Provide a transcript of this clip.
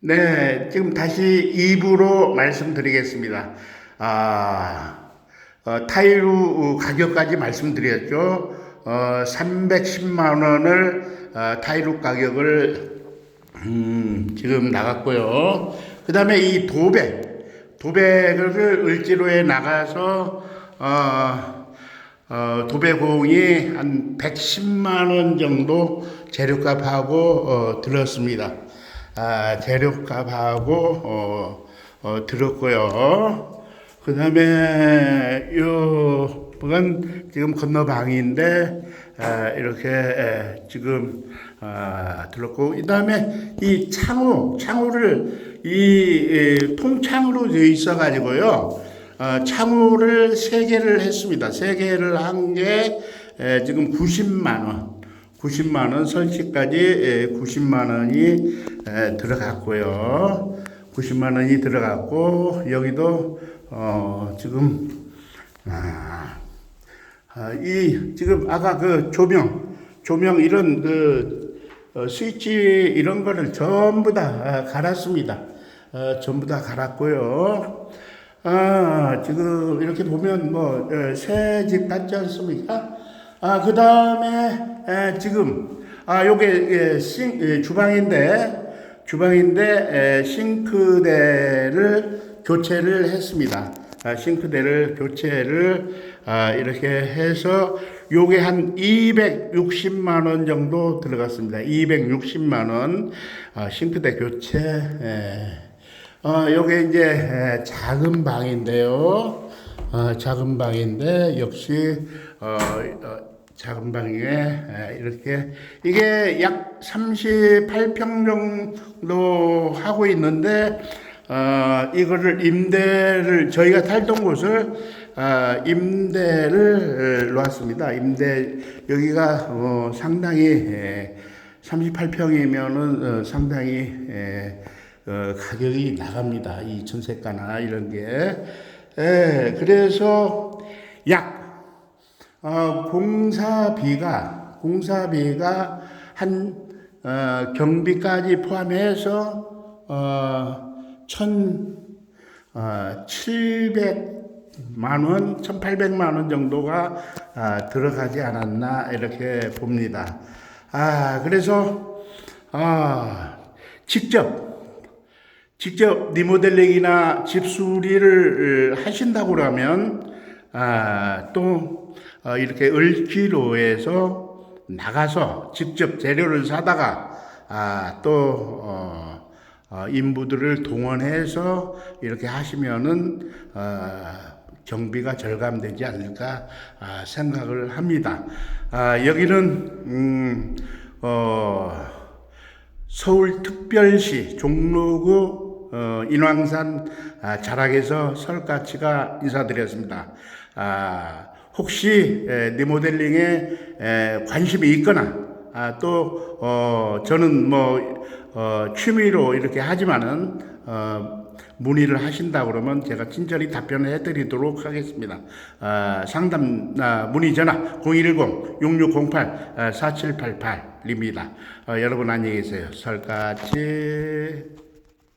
네, 지금 다시 2부로 말씀드리겠습니다. 아, 어, 타이루 가격까지 말씀드렸죠. 어, 310만 원을 어, 타이루 가격을 음, 지금 나갔고요. 그 다음에 이 도백, 도백을 을지로에 나가서 어, 어, 도배공이 한 110만 원 정도 재료값하고 어, 들었습니다. 아, 재료값하고 어, 어, 들었고요. 그 다음에 요 그건 지금 건너방인데 아, 이렇게 에, 지금 아, 들었고 그 다음에 이 창호 창호를 이, 이 통창으로 되어 있어 가지고요. 어, 창호를 세 개를 했습니다. 세 개를 한 게 지금 90만 원. 90만 원 설치까지 에, 90만 원이 에, 들어갔고요. 90만 원이 들어갔고 여기도 어, 지금 아, 아, 이 지금 아까 그 조명 조명 이런 그 어, 스위치 이런 거를 전부 다 아, 갈았습니다. 어, 전부 다 갈았고요. 아, 지금 이렇게 보면 뭐, 새 집 같지 않습니까? 아, 그 다음에, 지금, 아, 요게, 예, 싱, 예, 주방인데, 주방인데, 에, 싱크대를 교체를 했습니다. 아, 싱크대를 교체를, 아, 이렇게 해서, 요게 한 260만 원 정도 들어갔습니다. 260만 원, 아, 싱크대 교체, 에. 어, 요게 이제 에, 작은 방인데요. 어, 작은 방인데 역시 어, 어, 작은 방에 에, 이렇게 이게 약 38평 정도 하고 있는데 어, 이거를 임대를 저희가 살던 곳을 어, 임대를 놓았습니다. 임대 여기가 어, 상당히 에, 38평이면은 어, 상당히 에, 어, 가격이 나갑니다. 이 전세가나 이런 게. 예, 그래서 약, 어, 공사비가, 공사비가 한, 어, 경비까지 포함해서, 어, 천, 어, 700만 원, 1800만 원 정도가 아, 들어가지 않았나, 이렇게 봅니다. 아, 그래서, 아, 직접, 직접 리모델링이나 집수리를 하신다고 그러면 아, 또 어, 이렇게 을지로에서 나가서 직접 재료를 사다가 아, 또 어, 어, 인부들을 동원해서 이렇게 하시면은 어, 경비가 절감되지 않을까 아, 생각을 합니다. 아, 여기는 음, 어, 서울특별시 종로구 어, 인왕산 아, 자락에서 설가치가 인사드렸습니다. 아, 혹시 에, 리모델링에 에, 관심이 있거나 아, 또 어, 저는 뭐 어, 취미로 이렇게 하지만은 어, 문의를 하신다 그러면 제가 친절히 답변을 해드리도록 하겠습니다. 아, 상담 아, 문의 전화 010-6608-4788입니다. 어, 여러분 안녕히 계세요. 설까지